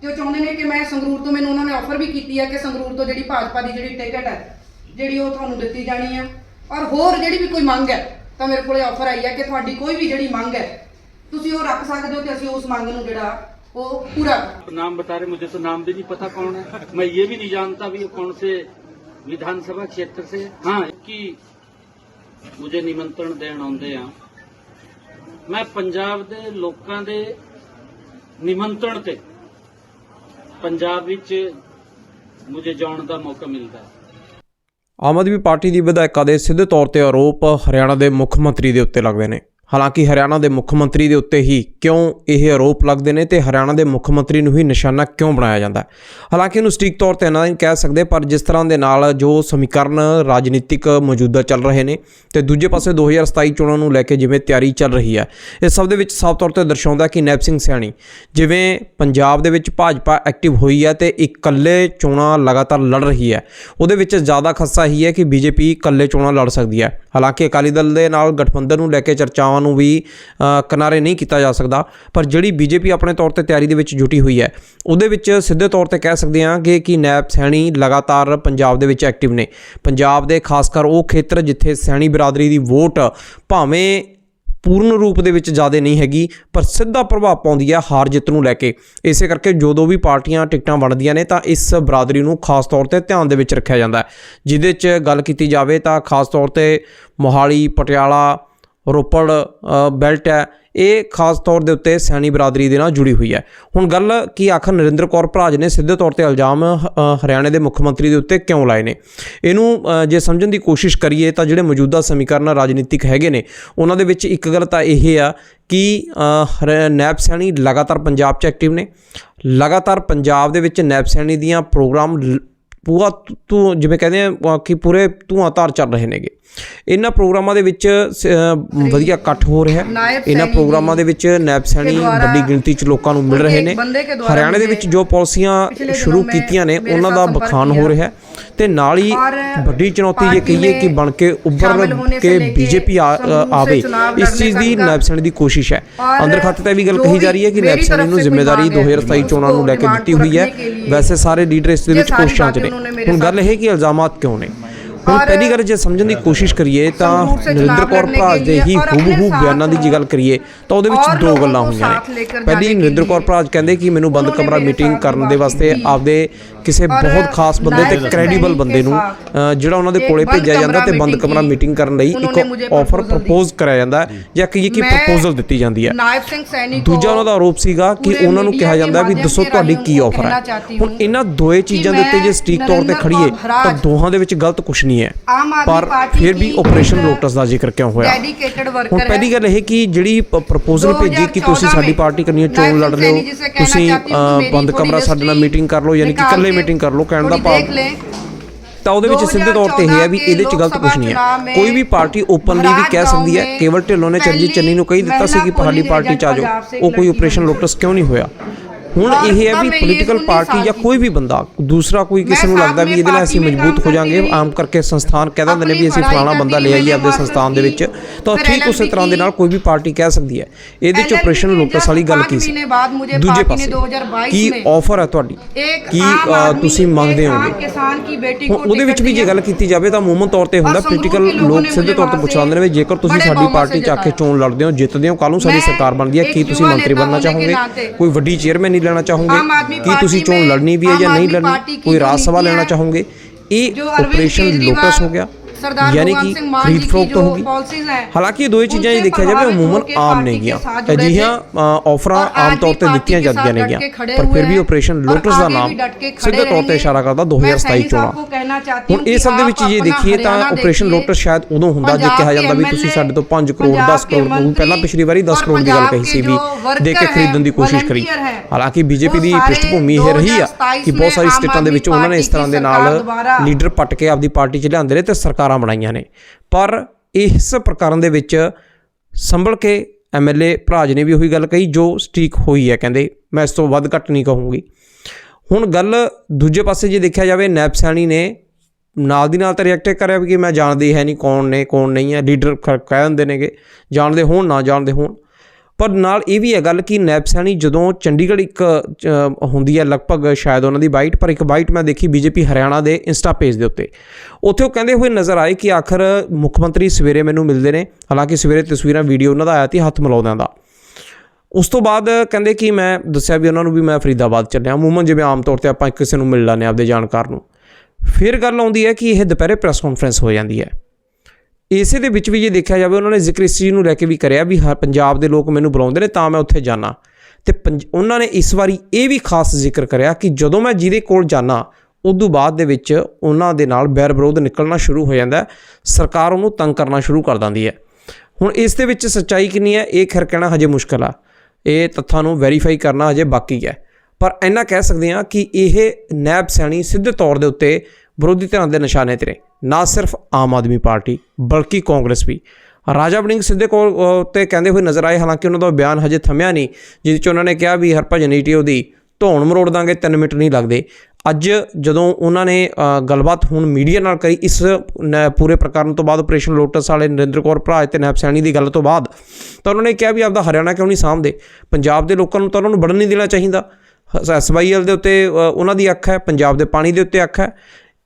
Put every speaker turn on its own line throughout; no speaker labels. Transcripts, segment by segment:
ਤੇ ਉਹ ਚਾਹੁੰਦੇ ਨੇ ਕਿ ਮੈਂ ਸੰਗਰੂਰ ਤੋਂ ਮੈਨੂੰ ਉਹਨਾਂ ਨੇ ਆਫਰ ਵੀ ਕੀਤੀ ਹੈ ਕਿ ਸੰਗਰੂਰ ਤੋਂ ਜਿਹੜੀ ਭਾਜਪਾ ਦੀ ਜਿਹੜੀ ਟਿਕਟ ਹੈ ਜਿਹੜੀ ਉਹ ਤੁਹਾਨੂੰ ਦਿੱਤੀ ਜਾਣੀ ਹੈ ਔਰ ਹੋਰ ਜਿਹੜੀ ਵੀ ਕੋਈ ਮੰਗ ਹੈ ਤਾਂ ਮੇਰੇ ਕੋਲੇ ਆਫਰ ਆਈ ਹੈ ਕਿ ਤੁਹਾਡੀ ਕੋਈ ਵੀ ਜਿਹੜੀ ਮੰਗ ਹੈ ਤੁਸੀਂ ਉਹ ਰੱਖ ਸਕਦੇ ਹੋ ਤੇ ਅਸੀਂ ਉਸ ਮੰਗ ਨੂੰ ਜਿਹੜਾ ਉਹ ਪੂਰਾ ਕਰਾਂਗੇ
नाम बता रहे मुझे तो नाम भी नहीं पता कौन है मैं ये भी नहीं जानता भी ये कौन से विधानसभा क्षेत्र से हाँ कि ਮੁਝੇ ਨਿਮੰਤਰਣ ਦੇਣ ਆਉਂਦੇ ਆ ਮੈਂ ਪੰਜਾਬ ਦੇ ਲੋਕਾਂ ਦੇ ਨਿਮੰਤਰਣ ਤੇ ਪੰਜਾਬ ਵਿੱਚ ਮੁਝੇ ਜਾਣ ਦਾ ਮੌਕਾ ਮਿਲਦਾ ਹੈ।
ਆਮ ਆਦਮੀ ਪਾਰਟੀ ਦੀ ਵਿਧਾਇਕਾਂ ਦੇ ਸਿੱਧੇ ਤੌਰ ਤੇ ਆਰੋਪ ਹਰਿਆਣਾ ਦੇ ਮੁੱਖ ਮੰਤਰੀ ਦੇ ਉੱਤੇ ਲੱਗਦੇ ਨੇ। ਹਾਲਾਂਕਿ ਹਰਿਆਣਾ ਦੇ ਮੁੱਖ ਮੰਤਰੀ ਦੇ ਉੱਤੇ ਹੀ ਕਿਉਂ ਇਹ ਆਰੋਪ ਲੱਗਦੇ ਨੇ ਤੇ ਹਰਿਆਣਾ ਦੇ ਮੁੱਖ ਮੰਤਰੀ ਨੂੰ ਹੀ ਨਿਸ਼ਾਨਾ ਕਿਉਂ ਬਣਾਇਆ ਜਾਂਦਾ? ਹੈ ਹਾਲਾਂਕਿ ਇਹਨੂੰ ਸਟੀਕ ਤੌਰ ਤੇ ਇਹਨਾਂ ਨਹੀਂ ਕਹਿ ਸਕਦੇ, ਪਰ ਜਿਸ ਤਰ੍ਹਾਂ ਦੇ ਨਾਲ ਜੋ ਸਮੀਕਰਨ ਰਾਜਨੀਤਿਕ ਮੌਜੂਦਾ ਚੱਲ ਰਹੇ ਨੇ ਤੇ ਦੂਜੇ ਪਾਸੇ 2027 ਚੋਣਾਂ ਨੂੰ ਲੈ ਕੇ ਜਿਵੇਂ ਤਿਆਰੀ ਚੱਲ ਰਹੀ ਹੈ ਇਸ ਸਭ ਦੇ ਵਿੱਚ ਸਾਫ਼ ਤੌਰ ਤੇ ਦਰਸਾਉਂਦਾ ਕਿ ਨੈਬ ਸਿੰਘ ਸਿਆਣੀ ਜਿਵੇਂ ਪੰਜਾਬ ਦੇ ਵਿੱਚ ਭਾਜਪਾ ਐਕਟਿਵ ਹੋਈ ਹੈ ਤੇ ਇਕੱਲੇ ਚੋਣਾਂ ਲਗਾਤਾਰ ਲੜ ਰਹੀ ਹੈ, ਉਹਦੇ ਵਿੱਚ ਜ਼ਿਆਦਾ ਖਸਾ ਹੀ ਹੈ ਕਿ ਬੀਜੇਪੀ ਇਕੱਲੇ ਚੋਣਾਂ ਲੜ ਸਕਦੀ ਹੈ। ਹਾਲਾਂਕਿ ਅਕਾਲੀ ਦਲ ਦੇ ਨਾਲ ਗਠਬੰਧਨ ਨੂੰ ਲੈ ਕੇ ਚਰਚਾਵਾਂ ਨੂੰ ਵੀ ਕਿਨਾਰੇ ਨਹੀਂ ਕੀਤਾ ਜਾ ਸਕਦਾ। ਪਰ ਜਿਹੜੀ ਬੀਜੇਪੀ ਆਪਣੇ ਤੌਰ ਤੇ ਤਿਆਰੀ ਦੇ ਵਿੱਚ ਜੁਟੀ ਹੋਈ ਹੈ, ਉਹਦੇ ਵਿੱਚ ਸਿੱਧੇ ਤੌਰ ਤੇ ਕਹਿ ਸਕਦੇ ਹਾਂ ਕਿ ਕਿ ਨੈਬ ਸੈਣੀ ਲਗਾਤਾਰ ਪੰਜਾਬ ਦੇ ਵਿੱਚ ਐਕਟਿਵ ਨੇ। ਪੰਜਾਬ ਦੇ ਖਾਸ ਕਰ ਉਹ ਖੇਤਰ ਜਿੱਥੇ ਸੈਣੀ ਬਰਾਦਰੀ ਦੀ ਵੋਟ ਭਾਵੇਂ ਪੂਰਨ ਰੂਪ ਦੇ ਵਿੱਚ ਜ਼ਿਆਦਾ ਨਹੀਂ ਹੈਗੀ, ਪਰ ਸਿੱਧਾ ਪ੍ਰਭਾਵ ਪਾਉਂਦੀ ਹੈ ਹਾਰ ਜਿੱਤ ਨੂੰ ਲੈ ਕੇ। ਇਸੇ ਕਰਕੇ ਜਦੋਂ ਵੀ ਪਾਰਟੀਆਂ ਟਿਕਟਾਂ ਵੰਡਦੀਆਂ ਨੇ, ਤਾਂ ਇਸ ਬਰਾਦਰੀ ਨੂੰ ਖਾਸ ਤੌਰ ਤੇ ਧਿਆਨ ਦੇ ਵਿੱਚ ਰੱਖਿਆ ਜਾਂਦਾ ਹੈ। ਜਿਹਦੇ 'ਚ ਗੱਲ ਕੀਤੀ ਜਾਵੇ ਤਾਂ ਖਾਸ ਤੌਰ ਤੇ ਮੋਹਾਲੀ, ਪਟਿਆਲਾ ਰੋਪੜ ਬੈਲਟ ਹੈ। ਇਹ ਖਾਸ ਤੌਰ ਦੇ ਉੱਤੇ ਸੈਣੀ ਬਰਾਦਰੀ ਦੇ ਨਾਲ ਜੁੜੀ ਹੋਈ ਹੈ। ਹੁਣ ਗੱਲ ਕੀ ਆਖਰ ਨਰਿੰਦਰ ਕੌਰ ਭਰਾਜ ਨੇ ਸਿੱਧੇ ਤੌਰ ਤੇ ਇਲਜ਼ਾਮ ਹ- ਹਰਿਆਣੇ ਦੇ ਮੁੱਖ ਮੰਤਰੀ ਦੇ ਉੱਤੇ ਕਿਉਂ ਲਾਏ ਨੇ? ਇਹਨੂੰ ਜੇ ਸਮਝਣ ਦੀ ਕੋਸ਼ਿਸ਼ ਕਰੀਏ ਤਾਂ ਜਿਹੜੇ ਮੌਜੂਦਾ ਸਮੀਕਰਨ ਰਾਜਨੀਤਿਕ ਹੈਗੇ ਨੇ, ਉਹਨਾਂ ਦੇ ਵਿੱਚ ਇੱਕ ਗੱਲ ਤਾਂ ਇਹ ਆ ਕਿ ਹਰ- ਨੈਬ ਸੈਣੀ ਲਗਾਤਾਰ ਪੰਜਾਬ 'ਚ ਐਕਟਿਵ ਨੇ। ਲਗਾਤਾਰ ਪੰਜਾਬ ਦੇ ਵਿੱਚ ਨੈਬ ਸੈਣੀ ਦੀਆਂ ਪ੍ਰੋਗਰਾਮ ਲ- ਪੂਰਾ ਤੂੰ ਜਿਵੇਂ ਕਹਿੰਦੇ ਆ ਕਿ ਪੂਰੇ ਧੂਆਂ ਧਾਰ ਚੱਲ ਰਹੇ ਨੇਗੇ। ਇਹਨਾਂ ਪ੍ਰੋਗਰਾਮਾਂ ਦੇ ਵਿੱਚ ਵਧੀਆ ਇਕੱਠ ਹੋ ਰਿਹਾ ਇਹਨਾਂ ਪ੍ਰੋਗਰਾਮਾਂ ਦੇ ਵਿੱਚ ਨੈਬ ਸੈਣੀ ਵੱਡੀ ਗਿਣਤੀ ਚ ਲੋਕਾਂ ਨੂੰ ਮਿਲ ਰਹੇ ਨੇ। ਹਰਿਆਣੇ ਦੇ ਵਿੱਚ ਜੋ ਪਾਲਿਸੀਆਂ ਸ਼ੁਰੂ ਕੀਤੀਆਂ ਨੇ ਉਹਨਾਂ ਦਾ ਬਖਾਨ ਹੋ ਰਿਹਾ ਹੈ। ਤੇ ਨਾਲ ਹੀ ਵੱਡੀ ਚੁਣੌਤੀ
ਇਹ
ਕਹੀਏ ਕਿ ਬਣ ਕੇ ਉੱਭਰ ਕੇ ਬੀਜੇਪੀ ਆਵੇ। ਇਸ ਚੀਜ਼ ਦੀ ਨੈਬ ਸੈਣੀ ਦੀ ਕੋਸ਼ਿਸ਼ ਹੈ। ਅੰਦਰ ਖਾਤੇ ਤੇ ਵੀ ਗੱਲ ਕਹੀ ਜਾ ਰਹੀ ਹੈ ਕਿ ਨੈਬ ਸੈਣੀ ਨੂੰ ਜ਼ਿੰਮੇਵਾਰੀ 2027 ਚੋਣਾਂ ਨੂੰ ਲੈ ਕੇ ਦਿੱਤੀ ਹੋਈ ਹੈ। ਵੈਸੇ ਸਾਰੇ ਲੀਡਰ ਇਸ ਦੇ ਵਿੱਚ ਕੋਸ਼ਿਸ਼ਾਂ ਚ ਨੇ
ਨੇ
ਹੁਣ ਗੱਲ ਇਹ ਕਿ ਇਲਜ਼ਾਮਾਤ ਕਿਉਂ ਨੇ? ਹੁਣ ਪਹਿਲੀ ਗੱਲ ਜੇ ਸਮਝਣ ਦੀ ਕੋਸ਼ਿਸ਼ ਕਰੀਏ ਤਾਂ ਨਰਿੰਦਰ ਕੌਰ ਭਰਾਜ ਦੇ ਹੀ ਹੂਬਹੂ ਬਿਆਨਾਂ ਦੀ ਜੇ ਗੱਲ ਕਰੀਏ ਤਾਂ ਉਹਦੇ ਵਿੱਚ ਦੋ ਗੱਲਾਂ ਹੋਈਆਂ ਨੇ। ਪਹਿਲੀ ਨਰਿੰਦਰ ਕੌਰ ਭਰਾਜ ਕਹਿੰਦੇ ਕਿ ਮੈਨੂੰ ਬੰਦ ਕਮਰਾ ਮੀਟਿੰਗ ਕਰਨ ਦੇ ਵਾਸਤੇ ਆਪਦੇ ਕਿਸੇ ਬਹੁਤ ਖਾਸ ਬੰਦੇ ਤੇ ਕ੍ਰੈਡੀਬਲ ਬੰਦੇ ਨੂੰ ਜਿਹੜਾ ਉਹਨਾਂ ਦੇ ਕੋਲੇ ਭੇਜਿਆ ਜਾਂਦਾ ਤੇ ਬੰਦ ਕਮਰਾ ਮੀਟਿੰਗ ਕਰਨ ਲਈ ਇੱਕ ਆਫਰ ਪ੍ਰਪੋਜ਼ ਕਰਾਇਆ ਜਾਂਦਾ ਜਾਂ ਕਹੀਏ ਕਿ ਪ੍ਰਪੋਜ਼ਲ ਦਿੱਤੀ ਜਾਂਦੀ ਹੈ? ਦੂਜਾ ਉਹਨਾਂ ਦਾ ਆਰੋਪ ਸੀਗਾ ਕਿ ਉਹਨਾਂ ਨੂੰ ਕਿਹਾ ਜਾਂਦਾ ਵੀ ਦੱਸੋ ਤੁਹਾਡੀ ਕੀ ਆਫਰ ਹੈ। ਹੁਣ ਇਹਨਾਂ ਦੋਏ ਚੀਜ਼ਾਂ ਦੇ ਉੱਤੇ ਜੇ ਸਟੀਕ ਤੌਰ ਤੇ ਖੜੀਏ ਤਾਂ ਦੋਹਾਂ ਦੇ ਵਿੱਚ ਗਲਤ ਕੁਝ ਨਹੀਂ ਹੈ। ਪਰ ਫਿਰ ਵੀ ਆਪਰੇਸ਼ਨ ਲੋਟਸ ਦਾ ਜ਼ਿਕਰ ਕਿਉਂ ਹੋਇਆ? ਹੁਣ ਪਹਿਲੀ ਗੱਲ ਇਹ ਕਿ ਜਿਹੜੀ ਪ੍ਰਪੋਜ਼ਲ ਭੇਜੀ ਕਿ ਤੁਸੀਂ ਸਾਡੀ ਪਾਰਟੀ ਕਰਨੀ ਹੈ ਚੋਣ ਲੜ ਰਹੇ ਤੁਸੀਂ ਬੰਦ ਕਮਰਾ ਸਾਡੇ ਨਾਲ ਮੀਟਿੰਗ ਕਰ ਲਓ ਯਾਨੀ ਕਿ ਇਕੱਲੇ
ਕੇ
ਮੀਟਿੰਗ ਕਰ ਲਓ ਕਹਿਣ ਦਾ ਭਾਵ
ਦੇਖ ਲੈ।
ਤਾਂ ਉਹਦੇ ਵਿੱਚ ਸਿੱਧੇ ਤੌਰ ਤੇ ਇਹ ਹੈ ਵੀ ਇਹਦੇ 'ਚ ਗਲਤ ਕੁਝ ਨਹੀਂ ਹੈ। ਕੋਈ ਵੀ ਪਾਰਟੀ ਓਪਨਲੀ ਵੀ ਕਹਿ ਸਕਦੀ ਹੈ ਕੇਵਲ ਢਿੱਲੋਂ ਨੇ ਚਰਜੀਤ ਚੰਨੀ ਨੂੰ ਕਹੀ ਦਿੱਤਾ ਸੀ ਕਿ ਸਾਡੀ ਪਾਰਟੀ 'ਚ ਆ ਜਾਓ। ਉਹ ਕੋਈ ਆਪਰੇਸ਼ਨ ਲੋਟਸ ਕਿਉਂ ਨਹੀਂ ਹੋਇਆ? ਹੁਣ ਇਹ ਹੈ ਵੀ ਪੋਲੀਟੀਕਲ ਪਾਰਟੀ ਜਾਂ ਕੋਈ ਵੀ ਬੰਦਾ ਦੂਸਰਾ ਕੋਈ ਕਿਸੇ ਨੂੰ ਲੱਗਦਾ ਵੀ ਇਹਦੇ ਨਾਲ ਅਸੀਂ ਮਜ਼ਬੂਤ ਹੋ ਜਾਾਂਗੇ ਆਮ ਕਰਕੇ ਸੰਸਥਾਨ ਕਹਿ ਦਿੰਦੇ ਨੇ ਵੀ ਅਸੀਂ ਫਲਾਣਾ ਬੰਦਾ ਲੈ ਆਈਏ ਆਪਦੇ ਸੰਸਥਾਨ ਦੇ ਵਿੱਚ। ਤਾਂ ਠੀਕ ਉਸੇ ਤਰ੍ਹਾਂ ਦੇ ਨਾਲ ਕੋਈ ਵੀ ਪਾਰਟੀ ਕਹਿ ਸਕਦੀ ਹੈ। ਇਹਦੇ 'ਚ ਆਪਰੇਸ਼ਨ ਲੋਟਸ ਵਾਲੀ ਗੱਲ ਕੀ ਸੀ? ਦੂਜੇ ਪਾਸੇ ਕੀ ਆਫਰ ਹੈ ਤੁਹਾਡੀ? ਕੀ ਤੁਸੀਂ ਮੰਗਦੇ ਹੁਣ ਉਹਦੇ ਵਿੱਚ ਵੀ ਜੇ ਗੱਲ ਕੀਤੀ ਜਾਵੇ ਤਾਂ ਮੂਮਨ ਤੌਰ ਤੇ ਹੁੰਦਾ ਪੋਲੀਟੀਕਲ ਲੋਕ ਸਿੱਧੇ ਤੌਰ ਤੇ ਪੁੱਛਾਉਂਦੇ ਨੇ ਵੀ ਜੇਕਰ ਤੁਸੀਂ ਸਾਡੀ ਪਾਰਟੀ ਚ ਆ ਕੇ ਚੋਣ ਲੜਦੇ ਹੋ ਜਿੱਤਦੇ ਹੋ ਕੱਲ ਨੂੰ ਸਾਡੀ ਸਰਕਾਰ ਬਣਦੀ ਹੈ ਕੀ ਤੁਸੀਂ ਮੰਤਰੀ ਬਣਨਾ ਚਾਹੋਗੇ ਕੋਈ ਵੱਡੀ ਚੇਅਰਮੈਨ ਨਹੀਂ ਲੈਣਾ ਚਾਹੋਗੇ? ਕੀ ਤੁਸੀਂ ਚੋਣ ਲੜਨੀ ਵੀ ਹੈ ਜਾਂ ਨਹੀਂ ਲੜਨੀ? ਕੋਈ ਰਾਜ ਸਭਾ ਲੈਣਾ ਚਾਹੋਗੇ? ਇਹ ਆਪਰੇਸ਼ਨ ਲੋਟਸ ਹੋ ਗਿਆ। ਯਾਨੀ ਕਿ ਖਰੀਦ ਫਰੋਖਤ ਹੋਗੀ। ਹਾਲਾਂਕਿ ਇਹ ਦੋਏ ਚੀਜ਼ਾਂ ਜੇ ਦੇਖਿਆ ਜਾਵੇ ਅਮੂਮਨ ਆਮ ਨੇਗੀਆਂ ਅਜਿਹੀਆਂ ਅ, ਆਫਰਾਂ ਆਮ ਤੌਰ ਤੇ ਦਿੱਤੀਆਂ ਜਾਂਦੀਆਂ ਨੇਗੀਆਂ। ਪਰ ਫਿਰ ਵੀ ਆਪਰੇਸ਼ਨ ਲੋਟਸ ਦਾ ਨਾਮ ਸਿੱਧੇ ਤੌਰ ਤੇ ਇਸ਼ਾਰਾ ਕਰਦਾ 2027 ਚੋਣਾਂ ਹੁਣ ਇਹ ਸਭ ਦੇ ਵਿੱਚ ਜੇ ਦੇਖੀਏ ਤਾਂ ਆਪਰੇਸ਼ਨ ਲੋਟਸ ਸ਼ਾਇਦ ਉਦੋਂ ਹੁੰਦਾ ਜੇ ਕਿਹਾ ਜਾਂਦਾ ਵੀ ਤੁਸੀਂ ਸਾਡੇ ਤੋਂ 5 ਕਰੋੜ 10 ਕਰੋੜ ਨੂੰ ਪਹਿਲਾਂ ਪਿਛਲੀ ਵਾਰੀ 10 ਕਰੋੜ ਦੀ ਗੱਲ ਕਹੀ ਸੀ ਵੀ ਦੇ ਕੇ ਖਰੀਦਣ ਦੀ ਕੋਸ਼ਿਸ਼ ਕਰੀ। ਹਾਲਾਂਕਿ ਬੀਜੇਪੀ ਦੀ ਪ੍ਰਿਸ਼ਠਭੂਮੀ ਇਹ ਰਹੀ ਆ ਕਿ ਬਹੁਤ ਸਾਰੀ ਸਟੇਟਾਂ ਦੇ ਵਿੱਚ ਉਹਨਾਂ ਨੇ ਇਸ ਤਰ੍ਹਾਂ ਦੇ ਨਾਲ ਲੀਡਰ ਪੱਟ ਕੇ ਆਪਦੀ ਪਾਰਟੀ 'ਚ ਲਿਆਂਦੇ ਨੇ ਤੇ ਸਰਕਾਰਾਂ ਬਣਾਈਆਂ ਨੇ। ਪਰ ਇਸ ਪ੍ਰਕਰਨ ਦੇ ਵਿੱਚ ਸੰਭਲ ਕੇ ਐਮਐਲਏ ਭਰਾਜ ਨੇ ਵੀ ਉਹੀ ਗੱਲ ਕਹੀ, ਜੋ ਸਟੀਕ ਹੋਈ ਹੈ, ਕਹਿੰਦੇ। ਮੈਂ ਇਸ ਤੋਂ ਵੱਧ ਘੱਟ ਨਹੀਂ ਕਹੂੰਗੀ। ਹੁਣ ਗੱਲ ਦੂਜੇ ਪਾਸੇ ਜੇ ਦੇਖਿਆ ਜਾਵੇ ਨੈਪਸੈਣੀ ਨੇ ਨਾਲ ਦੀ ਨਾਲ ਤਾਂ ਰਿਐਕਟ ਕਰਿਆ ਵੀ ਕਿ ਮੈਂ ਜਾਣਦੀ ਹੈ ਨਹੀਂ ਕੌਣ ਨੇ, ਕੌਣ ਨਹੀਂ ਹੈ। ਲੀਡਰ ਕਹਿ ਦਿੰਦੇ ਨੇਗੇ। ਜਾਣਦੇ ਹੋਣ, ਨਾ ਜਾਣਦੇ ਹੋਣ। ਪਰ ਨਾਲ ਇਹ ਵੀ ਹੈ ਗੱਲ ਕਿ ਨੈਬਸੈਣੀ ਜਦੋਂ ਚੰਡੀਗੜ੍ਹ ਇੱਕ ਅ, ਹੁੰਦੀ ਹੈ ਲਗਭਗ ਸ਼ਾਇਦ ਉਹਨਾਂ ਦੀ ਬਾਈਟ ਪਰ ਇੱਕ ਬਾਈਟ ਮੈਂ ਦੇਖੀ ਬੀਜੇਪੀ ਹਰਿਆਣਾ ਦੇ ਇੰਸਟਾ ਪੇਜ ਦੇ ਉੱਤੇ। ਉੱਥੇ ਉਹ ਕਹਿੰਦੇ ਹੋਏ ਨਜ਼ਰ ਆਏ ਕਿ ਆਖਰ ਮੁੱਖ ਮੰਤਰੀ ਸਵੇਰੇ ਮੈਨੂੰ ਮਿਲਦੇ ਨੇ ਹਾਲਾਂਕਿ ਸਵੇਰੇ ਤਸਵੀਰਾਂ ਵੀਡੀਓ ਉਹਨਾਂ ਦਾ ਆਇਆ ਸੀ ਹੱਥ ਮਿਲਾਉਂਦਿਆਂ ਦਾ। ਉਸ ਤੋਂ ਬਾਅਦ ਕਹਿੰਦੇ ਕਿ ਮੈਂ ਦੱਸਿਆ ਵੀ ਉਹਨਾਂ ਨੂੰ ਵੀ ਮੈਂ ਫਰੀਦਾਬਾਦ ਚੱਲਿਆ। ਮੂਮਨ ਜਿਵੇਂ ਆਮ ਤੌਰ ਤੇ ਆਪਾਂ ਕਿਸੇ ਨੂੰ ਮਿਲ ਲੈਂਦੇ ਹਾਂ ਆਪਦੇ ਜਾਣਕਾਰ ਨੂੰ। ਫਿਰ ਗੱਲ ਆਉਂਦੀ ਹੈ ਕਿ ਇਹ ਦੁਪਹਿਰੇ ਪ੍ਰੈਸ ਕਾਨਫਰੰਸ ਹੋ ਜਾਂਦੀ ਹੈ। ਇਸੇ ਦੇ ਵਿੱਚ ਵੀ ਜੇ ਦੇਖਿਆ ਜਾਵੇ, ਉਹਨਾਂ ਨੇ ਜ਼ਿਕਰ ਇਸ ਚੀਜ਼ ਨੂੰ ਲੈ ਕੇ ਵੀ ਕਰਿਆ ਵੀ ਹਾਂ, ਪੰਜਾਬ ਦੇ ਲੋਕ ਮੈਨੂੰ ਬੁਲਾਉਂਦੇ ਨੇ ਤਾਂ ਮੈਂ ਉੱਥੇ ਜਾਣਾ ਤੇ ਪੰਜ- ਉਹਨਾਂ ਨੇ ਇਸ ਵਾਰੀ ਇਹ ਵੀ ਖਾਸ ਜ਼ਿਕਰ ਕਰਿਆ ਕਿ ਜਦੋਂ ਮੈਂ ਜਿਹਦੇ ਕੋਲ ਜਾਣਾ ਉਦੋਂ ਬਾਅਦ ਦੇ ਵਿੱਚ ਉਹਨਾਂ ਦੇ ਨਾਲ ਬੈਰ ਵਿਰੋਧ ਨਿਕਲਣਾ ਸ਼ੁਰੂ ਹੋ ਜਾਂਦਾ ਸਰਕਾਰ ਉਹਨੂੰ ਤੰਗ ਕਰਨਾ ਸ਼ੁਰੂ ਕਰ ਦਿੰਦੀ ਹੈ। ਹੁਣ ਇਸ ਦੇ ਵਿੱਚ ਸੱਚਾਈ ਕਿੰਨੀ ਹੈ, ਇਹ ਖੈਰ ਕਹਿਣਾ ਹਜੇ ਮੁਸ਼ਕਲ ਆ। ਇਹ ਤੱਥਾਂ ਨੂੰ ਵੈਰੀਫਾਈ ਕਰਨਾ ਹਜੇ ਬਾਕੀ ਹੈ। ਪਰ ਇੰਨਾ ਕਹਿ ਸਕਦੇ ਹਾਂ ਕਿ ਇਹ ਨੈਬ ਸੈਣੀ ਸਿੱਧੇ ਤੌਰ ਦੇ ਉੱਤੇ ਵਿਰੋਧੀ ਧਿਰਾਂ ਦੇ ਨਿਸ਼ਾਨੇ ਤੇ ਨੇ। ਨਾ ਸਿਰਫ ਆਮ ਆਦਮੀ ਪਾਰਟੀ ਬਲਕਿ ਕਾਂਗਰਸ ਵੀ। ਰਾਜਾ ਵੜਿੰਗ ਸਿੱਧੇ ਕੋਲ ਅ, ਤੇ ਕਹਿੰਦੇ ਹੋਏ ਨਜ਼ਰ ਆਏ ਹਾਲਾਂਕਿ ਉਹਨਾਂ ਦਾ ਬਿਆਨ ਹਜੇ ਥਮਿਆ ਨਹੀਂ ਜਿਹਦੇ ਚ ਉਹਨਾਂ ਨੇ ਕਿਹਾ ਵੀ ਹਰਭਜਨ ਈਟੀਓ ਦੀ ਧੌਣ ਮਰੋੜ ਦਾਂਗੇ 3 ਮਿੰਟ ਨਹੀਂ ਲੱਗਦੇ। ਅੱਜ ਜਦੋਂ ਉਹਨਾਂ ਨੇ ਗੱਲਬਾਤ ਹੁਣ ਮੀਡੀਆ ਨਾਲ ਕਰੀ ਇਸ ਨ- ਪੂਰੇ ਪ੍ਰਕਰਨ ਤੋਂ ਬਾਅਦ ਆਪਰੇਸ਼ਨ ਲੋਟਸ ਵਾਲੇ ਨਰਿੰਦਰ ਕੌਰ ਭਰਾ ਤੇ ਨੈਬ ਸੈਣੀ ਦੀ ਗੱਲ ਤੋਂ ਬਾਅਦ ਤਾਂ ਉਹਨਾਂ ਨੇ ਕਿਹਾ ਵੀ ਆਪਦਾ ਹਰਿਆਣਾ ਕਿਉਂ ਨਹੀਂ ਸਾਂਭਦੇ? ਪੰਜਾਬ ਦੇ ਲੋਕਾਂ ਨੂੰ ਤਾਂ ਉਹਨਾਂ ਨੂੰ ਵੜਨ ਨਹੀਂ ਦੇਣਾ ਚਾਹੀਦਾ। ਐਸਵਾਈਐਲ ਦੇ ਉੱਤੇ ਉਹਨਾਂ ਦੀ ਅੱਖ ਹੈ ਪੰਜਾਬ ਦੇ ਪਾਣੀ ਦੇ ਉੱਤੇ ਅੱਖ ਹੈ।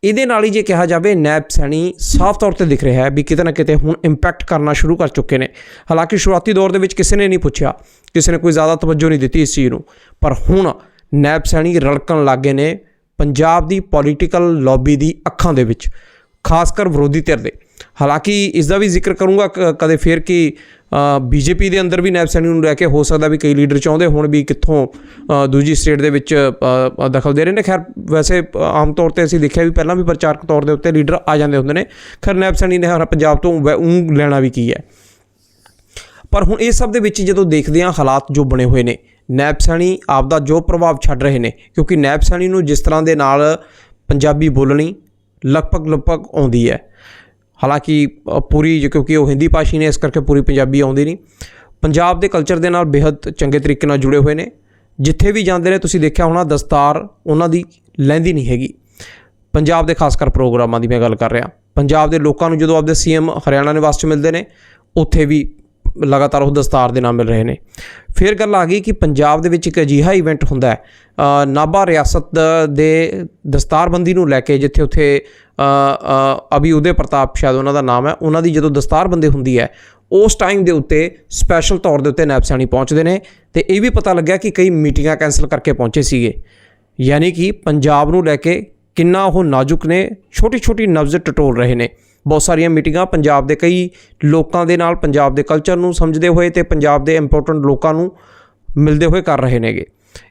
ਇਹਦੇ ਨਾਲ ਹੀ ਜੇ ਕਿਹਾ ਜਾਵੇ, ਨੈਬ ਸੈਣੀ ਸਾਫ਼ ਤੌਰ ਤੇ ਦਿਖ ਰਿਹਾ ਹੈ ਵੀ ਕਿਤੇ ਨਾ ਕਿਤੇ ਹੁਣ ਇੰਪੈਕਟ ਕਰਨਾ ਸ਼ੁਰੂ ਕਰ ਚੁੱਕੇ ਨੇ। ਹਾਲਾਂਕਿ ਸ਼ੁਰੂਆਤੀ ਦੌਰ ਦੇ ਵਿੱਚ ਕਿਸੇ ਨੇ ਨਹੀਂ ਪੁੱਛਿਆ, ਕਿਸੇ ਨੇ ਕੋਈ ਜ਼ਿਆਦਾ ਤਵੱਜੋ ਨਹੀਂ ਦਿੱਤੀ ਇਸ ਚੀਜ਼ ਨੂੰ। ਪਰ ਹੁਣ ਨੈਬ ਸੈਣੀ ਰਲਕਣ ਲੱਗੇ ਨੇ ਪੰਜਾਬ ਦੀ ਪੋਲੀਟੀਕਲ ਲੌਬੀ ਦੀ ਅੱਖਾਂ ਦੇ ਵਿੱਚ, ਖਾਸ ਕਰ ਵਿਰੋਧੀ ਧਿਰ ਦੇ। ਹਾਲਾਂਕਿ ਇਸ ਦਾ ਵੀ ਜ਼ਿਕਰ ਕਰੂੰਗਾ ਕ- ਕਦੇ ਫੇਰ ਕਿ ਬੀਜੇਪੀ ਦੇ ਅੰਦਰ ਵੀ ਨੈਬ ਸੈਣੀ ਨੂੰ ਲੈ ਕੇ ਹੋ ਸਕਦਾ ਵੀ ਕਈ ਲੀਡਰ ਚਾਹੁੰਦੇ ਹੋਣ ਵੀ ਕਿੱਥੋਂ ਦੂਜੀ ਸਟੇਟ ਦੇ ਵਿੱਚ ਦਖਲ ਦੇ ਰਹੇ ਨੇ। ਖੈਰ, ਵੈਸੇ ਆਮ ਤੌਰ ਤੇ ਅਸੀਂ ਦੇਖਿਆ ਵੀ ਪਹਿਲਾਂ ਵੀ ਪ੍ਰਚਾਰਕ ਤੌਰ ਦੇ ਉੱਤੇ ਲੀਡਰ ਆ ਜਾਂਦੇ ਹੁੰਦੇ ਨੇ। ਖੈਰ, ਨੈਬ ਸੈਣੀ ਨੇ ਹਰ ਪੰਜਾਬ ਤੋਂ ਉਹ ਲੈਣਾ ਵੀ ਕੀ ਹੈ। ਪਰ ਹੁਣ ਇਹ ਸਭ ਦੇ ਵਿੱਚ ਜਦੋਂ ਦੇਖਦੇ ਹਾਂ ਹਾਲਾਤ ਜੋ ਬਣੇ ਹੋਏ ਨੇ, ਨੈਬ ਸੈਣੀ ਆਪ ਦਾ ਜੋ ਪ੍ਰਭਾਵ ਛੱਡ ਰਹੇ ਨੇ, ਕਿਉਂਕਿ ਨੈਬ ਸੈਣੀ ਨੂੰ ਜਿਸ ਤਰ੍ਹਾਂ ਦੇ ਨਾਲ ਪੰਜਾਬੀ ਬੋਲਣੀ ਲਗਭਗ ਲਗਭਗ ਆਉਂਦੀ ਹੈ। ਹਾਲਾਂਕਿ ਪੂਰੀ ਜੇ, ਕਿਉਂਕਿ ਉਹ ਹਿੰਦੀ ਭਾਸ਼ੀ ਨੇ, ਇਸ ਕਰਕੇ ਪੂਰੀ ਪੰਜਾਬੀ ਆਉਂਦੀ ਨਹੀਂ। ਪੰਜਾਬ ਦੇ ਕਲਚਰ ਦੇ ਨਾਲ ਬੇहद ਚੰਗੇ ਤਰੀਕੇ ਨਾਲ ਜੁੜੇ ਹੋਏ ਨੇ। ਜਿੱਥੇ ਵੀ ਜਾਂਦੇ ਨੇ, ਤੁਸੀਂ ਦੇਖਿਆ ਹੋਣਾ, ਦਸਤਾਰ ਉਹਨਾਂ ਦੀ ਲੈਂਦੀ ਨਹੀਂ ਹੈਗੀ। ਪੰਜਾਬ ਦੇ ਖਾਸ ਕਰ ਪ੍ਰੋਗਰਾਮਾਂ ਦੀ ਮੈਂ ਗੱਲ ਕਰ ਰਿਹਾ। ਪੰਜਾਬ ਦੇ ਲੋਕਾਂ ਨੂੰ ਜਦੋਂ ਆਪਦੇ ਸੀਐਮ ਹਰਿਆਣਾ ਨਿਵਾਸ 'ਚ ਮਿਲਦੇ ਨੇ, ਉੱਥੇ ਵੀ ਲਗਾਤਾਰ ਉਹ ਦਸਤਾਰ ਦੇ ਨਾਮ ਮਿਲ ਰਹੇ ਨੇ। ਫਿਰ ਗੱਲ ਆ ਗਈ ਕਿ ਪੰਜਾਬ ਦੇ ਵਿੱਚ ਇੱਕ ਅਜੀਹਾ ਇਵੈਂਟ ਹੁੰਦਾ ਹੈ ਅ, ਨਾਭਾ ਰਿਆਸਤ ਦੇ ਦਸਤਾਰਬੰਦੀ ਨੂੰ ਲੈ ਕੇ ਜਿੱਥੇ ਉੱਥੇ ਅ, ਅਭੀ ਉਦੇ ਪ੍ਰਤਾਪ ਸ਼ਾਇਦ ਉਹਨਾਂ ਦਾ ਨਾਮ ਹੈ ਉਹਨਾਂ ਦੀ ਜਦੋਂ ਦਸਤਾਰਬੰਦੀ ਹੁੰਦੀ ਹੈ ਉਸ ਟਾਈਮ ਦੇ ਉੱਤੇ ਸਪੈਸ਼ਲ ਤੌਰ ਦੇ ਉੱਤੇ ਨੈਪਸਾਨੀ ਪਹੁੰਚਦੇ ਨੇ ਤੇ ਇਹ ਵੀ ਪਤਾ ਲੱਗਿਆ ਕਿ ਕਈ ਮੀਟਿੰਗਾਂ ਕੈਨਸਲ ਕਰਕੇ ਪਹੁੰਚੇ ਸੀਗੇ। ਯਾਨੀ ਕਿ ਪੰਜਾਬ ਨੂੰ ਲੈ ਕੇ ਕਿੰਨਾ ਉਹ ਨਾਜ਼ੁਕ ਨੇ ਛੋਟੀ ਛੋਟੀ ਨਬਜ਼ ਟਟੋਲ ਰਹੇ ਨੇ। ਬਹੁਤ ਸਾਰੀਆਂ ਮੀਟਿੰਗਾਂ ਪੰਜਾਬ ਦੇ ਕਈ ਲੋਕਾਂ ਦੇ ਨਾਲ ਪੰਜਾਬ ਦੇ ਕਲਚਰ ਨੂੰ ਸਮਝਦੇ ਹੋਏ ਤੇ ਪੰਜਾਬ ਦੇ ਇੰਪੋਰਟੈਂਟ ਲੋਕਾਂ ਨੂੰ ਮਿਲਦੇ ਹੋਏ ਕਰ ਰਹੇ ਨੇਗੇ।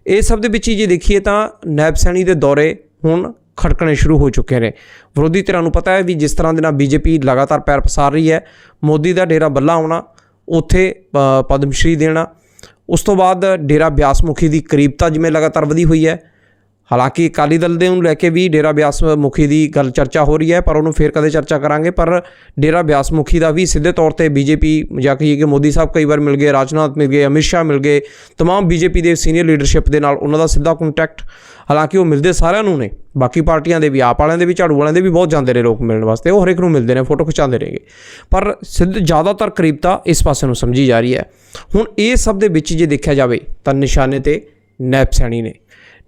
ਇਹ ਸਭ ਦੇ ਵਿੱਚ ਹੀ ਜੇ ਦੇਖੀਏ ਤਾਂ ਨੈਬ ਸੈਣੀ ਦੇ ਦੌਰੇ ਹੁਣ ਖੜਕਣੇ ਸ਼ੁਰੂ ਹੋ ਚੁੱਕੇ ਨੇ। ਵਿਰੋਧੀ ਧਿਰਾਂ ਨੂੰ ਪਤਾ ਹੈ ਵੀ ਜਿਸ ਤਰ੍ਹਾਂ ਦੇ ਨਾਲ ਬੀਜੇਪੀ ਲਗਾਤਾਰ ਪੈਰ ਪਸਾਰ ਰਹੀ ਹੈ ਮੋਦੀ ਦਾ ਡੇਰਾ ਬੱਲਾ ਆਉਣਾ ਉੱਥੇ ਅ, ਦੇਣਾ ਉਸ ਤੋਂ ਬਾਅਦ ਡੇਰਾ ਬਿਆਸ ਮੁਖੀ ਦੀ ਕਰੀਬਤਾ ਜਿਵੇਂ ਲਗਾਤਾਰ ਵਧੀ ਹੋਈ ਹੈ ਹਾਲਾਂਕਿ ਅਕਾਲੀ ਦਲ ਦੇ ਨੂੰ ਲੈ ਕੇ ਵੀ ਡੇਰਾ ਬਿਆਸ ਮੁਖੀ ਦੀ ਗੱਲ ਚਰਚਾ ਹੋ ਰਹੀ ਹੈ ਪਰ ਉਹਨੂੰ ਫੇਰ ਕਦੇ ਚਰਚਾ ਕਰਾਂਗੇ ਪਰ ਡੇਰਾ ਬਿਆਸ ਮੁਖੀ ਦਾ ਵੀ ਸਿੱਧੇ ਤੌਰ ਤੇ ਬੀਜੇਪੀ ਜਾਂ ਕਹੀਏ ਕਿ ਮੋਦੀ ਸਾਹਿਬ ਕਈ ਵਾਰ ਮਿਲ ਗਏ ਰਾਜਨਾਥ ਮਿਲ ਗਏ ਅਮਿਤ ਸ਼ਾਹ ਮਿਲ ਗਏ तमाम ਬੀਜੇਪੀ ਦੇ ਸੀਨੀਅਰ ਲੀਡਰਸ਼ਿਪ ਦੇ ਨਾਲ ਉਹਨਾਂ ਦਾ ਸਿੱਧਾ ਕੰਟੈਕਟ ਹਾਲਾਂਕਿ ਉਹ ਮਿਲਦੇ ਸਾਰਿਆਂ ਨੂੰ ਨੇ ਬਾਕੀ ਪਾਰਟੀਆਂ ਦੇ ਵੀ ਆਪ ਵਾਲਿਆਂ ਦੇ ਵੀ ਝਾੜੂ ਵਾਲਿਆਂ ਦੇ ਵੀ ਬਹੁਤ ਜਾਂਦੇ ਨੇ ਲੋਕ ਮਿਲਣ ਵਾਸਤੇ ਉਹ ਹਰੇਕ ਨੂੰ ਮਿਲਦੇ ਨੇ ਫੋਟੋ ਖਿਚਾਉਂਦੇ ਨੇਗੇ ਪਰ ਸਿੱਧ ਜ਼ਿਆਦਾਤਰ ਕਰੀਬਤਾ ਇਸ ਪਾਸੇ ਨੂੰ ਸਮਝੀ ਜਾ ਰਹੀ ਹੈ ਹੁਣ ਇਹ ਸਭ ਦੇ ਵਿੱਚ ਜੇ ਦੇਖਿਆ ਜਾਵੇ ਤਾਂ ਨਿਸ਼ਾਨੇ ਤੇ ਨੈਬ ਸੈਣੀ ਨੇ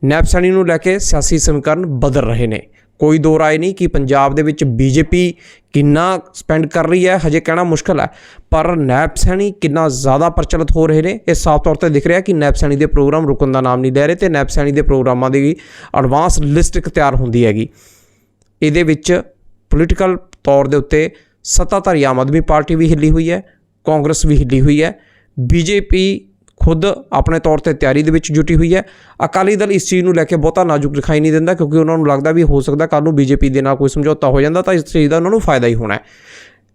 ਨੈਬ ਨੂੰ ਲੈ ਕੇ ਸਿਆਸੀ ਸਮੀਕਰਨ ਬਦਲ ਰਹੇ ਨੇ। ਕੋਈ ਦੋ ਰਾਏ ਨਹੀਂ ਕਿ ਪੰਜਾਬ ਦੇ ਵਿੱਚ ਬੀਜੇਪੀ ਕਿੰਨਾ ਸਪੈਂਡ ਕਰ ਰਹੀ ਹੈ, ਹਜੇ ਕਹਿਣਾ ਮੁਸ਼ਕਲ ਹੈ। ਪਰ ਨੈਪਸੈਣੀ ਕਿੰਨਾ ਜ਼ਿਆਦਾ ਪ੍ਰਚਲਿਤ ਹੋ ਰਹੇ ਨੇ, ਇਹ ਸਾਫ਼ ਤੌਰ ਤੇ ਦਿਖ ਰਿਹਾ ਕਿ ਨੈਪਸੈਣੀ ਦੇ ਪ੍ਰੋਗਰਾਮ ਰੁਕਣ ਦਾ ਨਾਮ ਨਹੀਂ ਲੈ ਰਹੇ ਤੇ ਨੈਪਸੈਣੀ ਦੇ ਪ੍ਰੋਗਰਾਮਾਂ ਦੀ ਐਡਵਾਂਸ ਲਿਸਟ ਤਿਆਰ ਹੁੰਦੀ ਹੈਗੀ। ਇਹਦੇ ਵਿੱਚ ਪੋਲੀਟੀਕਲ ਤੌਰ ਦੇ ਉੱਤੇ ਸੱਤਾਧਾਰੀ ਆਮ ਆਦਮੀ ਪਾਰਟੀ ਵੀ ਹਿੱਲੀ ਹੋਈ ਹੈ, ਕਾਂਗਰਸ ਵੀ ਹਿੱਲੀ ਹੋਈ ਹੈ, ਬੀਜੇਪੀ ਖੁਦ ਆਪਣੇ ਤੌਰ ਤੇ ਤਿਆਰੀ ਦੇ ਵਿੱਚ ਜੁਟੀ ਹੋਈ ਹੈ। ਅਕਾਲੀ ਦਲ ਇਸ ਚੀਜ਼ ਨੂੰ ਲੈ ਕੇ ਬਹੁਤਾ ਨਾਜ਼ੁਕ ਦਿਖਾਈ ਨਹੀਂ ਦਿੰਦਾ ਕਿਉਂਕਿ ਉਹਨਾਂ ਨੂੰ ਲੱਗਦਾ ਵੀ ਹੋ ਸਕਦਾ ਕੱਲ ਨੂੰ ਬੀਜੇਪੀ ਦੇ ਨਾਲ ਕੋਈ ਸਮਝੌਤਾ ਹੋ ਜਾਂਦਾ ਤਾਂ ਇਸ ਚੀਜ਼ ਦਾ ਉਹਨਾਂ ਨੂੰ ਫਾਇਦਾ ਹੀ ਹੋਣਾ ਹੈ।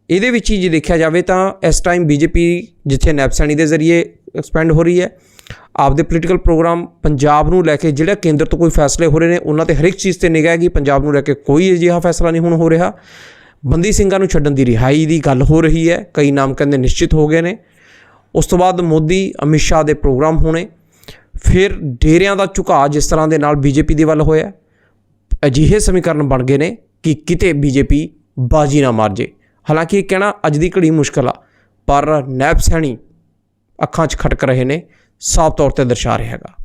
ਇਹਦੇ ਵਿੱਚ ਹੀ ਜੇ ਦੇਖਿਆ ਜਾਵੇ ਤਾਂ ਇਸ ਟਾਈਮ ਬੀਜੇਪੀ ਜਿੱਥੇ ਨੈਪਸੈਣੀ ਦੇ ਜ਼ਰੀਏ ਐਕਸਪੈਂਡ ਹੋ ਰਹੀ ਹੈ, ਆਪਦੇ ਪੋਲੀਟੀਕਲ ਪ੍ਰੋਗਰਾਮ ਪੰਜਾਬ ਨੂੰ ਲੈ ਕੇ ਜਿਹੜਾ ਕੇਂਦਰ ਤੋਂ ਕੋਈ ਫੈਸਲੇ ਹੋ ਰਹੇ ਨੇ, ਉਹਨਾਂ ਤੇ ਹਰ ਇੱਕ ਚੀਜ਼ ਤੇ ਨਿਗਾਹ ਹੈ ਕਿ ਪੰਜਾਬ ਨੂੰ ਲੈ ਕੇ ਕੋਈ ਅਜਿਹਾ ਫੈਸਲਾ ਨਹੀਂ ਹੁਣ ਹੋ ਰਿਹਾ। ਬੰਦੀ ਸਿੰਘਾਂ ਨੂੰ ਛੱਡਣ ਦੀ ਰਿਹਾਈ ਦੀ ਗੱਲ ਹੋ ਰਹੀ ਹੈ, ਕਈ ਨਾਮ ਕਹਿੰਦੇ ਨਿਸ਼ਚਿਤ ਹੋ ਗਏ ਨੇ। ਉਸ ਤੋਂ ਬਾਅਦ ਮੋਦੀ, ਅਮਿਤ ਸ਼ਾਹ ਦੇ ਪ੍ਰੋਗਰਾਮ ਹੋਣੇ। ਫਿਰ ਡੇਰਿਆਂ ਦਾ ਝੁਕਾਅ ਜਿਸ ਤਰ੍ਹਾਂ ਦੇ ਨਾਲ ਬੀਜੇਪੀ ਦੇ ਵੱਲ ਹੋਇਆ। ਅਜਿਹੇ ਸਮੀਕਰਨ ਬਣ ਗਏ ਨੇ ਕਿ ਕਿਤੇ ਬੀਜੇਪੀ ਬਾਜੀ ਨਾ ਮਾਰ ਜੇ। ਹਾਲਾਂਕਿ ਇਹ ਕਹਿਣਾ ਅੱਜ ਦੀ ਘੜੀ ਮੁਸ਼ਕਲ ਆ, ਪਰ ਨੈਬ ਸੈਣੀ ਅੱਖਾਂ 'ਚ ਖਟਕ ਰਹੇ ਨੇ, ਸਾਫ਼ ਤੌਰ ਤੇ ਦਰਸਾ ਰਿਹਾ ਹੈਗਾ।